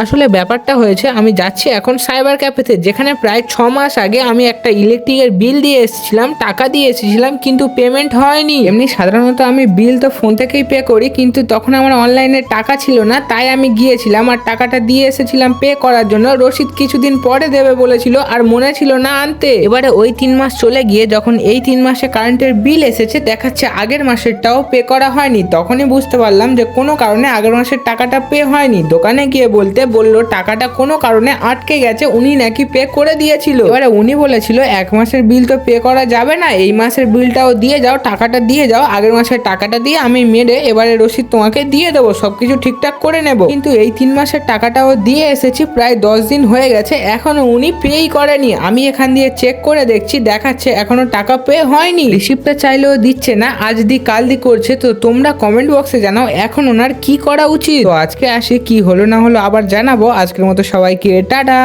আসলে ব্যাপারটা হয়েছে, আমি যাচ্ছি এখন সাইবার ক্যাফেতে যেখানে প্রায় ছ মাস আগে আমি একটা ইলেকট্রিকের বিল দিয়ে এসেছিলাম, টাকা দিয়ে এসেছিলাম, কিন্তু পেমেন্ট হয়নি। এমনি সাধারণত আমি বিল তো ফোন থেকেই পে করি, কিন্তু তখন আমার অনলাইনে টাকা ছিল না, তাই আমি গিয়েছিলাম আর টাকাটা দিয়ে এসেছিলাম পে করার জন্য। রসিদ কিছুদিন পরে দেবে বলেছিল আর মনে ছিল না আনতে। এবারে ওই তিন মাস চলে গিয়ে যখন এই তিন মাসে কারেন্টের বিল এসেছে, দেখাচ্ছে আগের মাসেরটাও পে করা হয়নি। তখনই বুঝতে পারলাম যে কোনো কারণে আগের মাসের টাকাটা পে হয়নি। দোকানে গিয়ে বলতে বলল, টাকাটা কোনো কারণে আটকে গেছে, উনি নাকি পে করে দিয়েছিল। এবারে উনি বলেছিল, এক মাসের বিল তো পে করা যাবে না, এই মাসের বিলটাও দিয়ে যাও, টাকাটা দিয়ে যাও, আগের মাসের টাকাটা দিয়ে আমি মেরে এবারে রসিদ তোমাকে দিয়ে দেবো, সবকিছু ঠিকঠাক করে নেব। কিন্তু এই তিন মাসের টাকাটাও দিয়ে এসেছি, প্রায় দশ দিন হয়ে গেছে, এখনও উনি পেই করেনি। আমি এখান দিয়ে চেক করে দেখছি, দেখাচ্ছে এখনও টাকা পে হয়নি। রিসিপ্টটা চাইলেও দিচ্ছে না, আজ দি কাল দি করছে, তো তোমরা কমেন্ট বক্সে জানাও, এখন ওনার কি করা উচিত? তো আজকে আসি, কি হলো না হলো, আবার জানাব। আজকের মতো সবাইকে টাটা।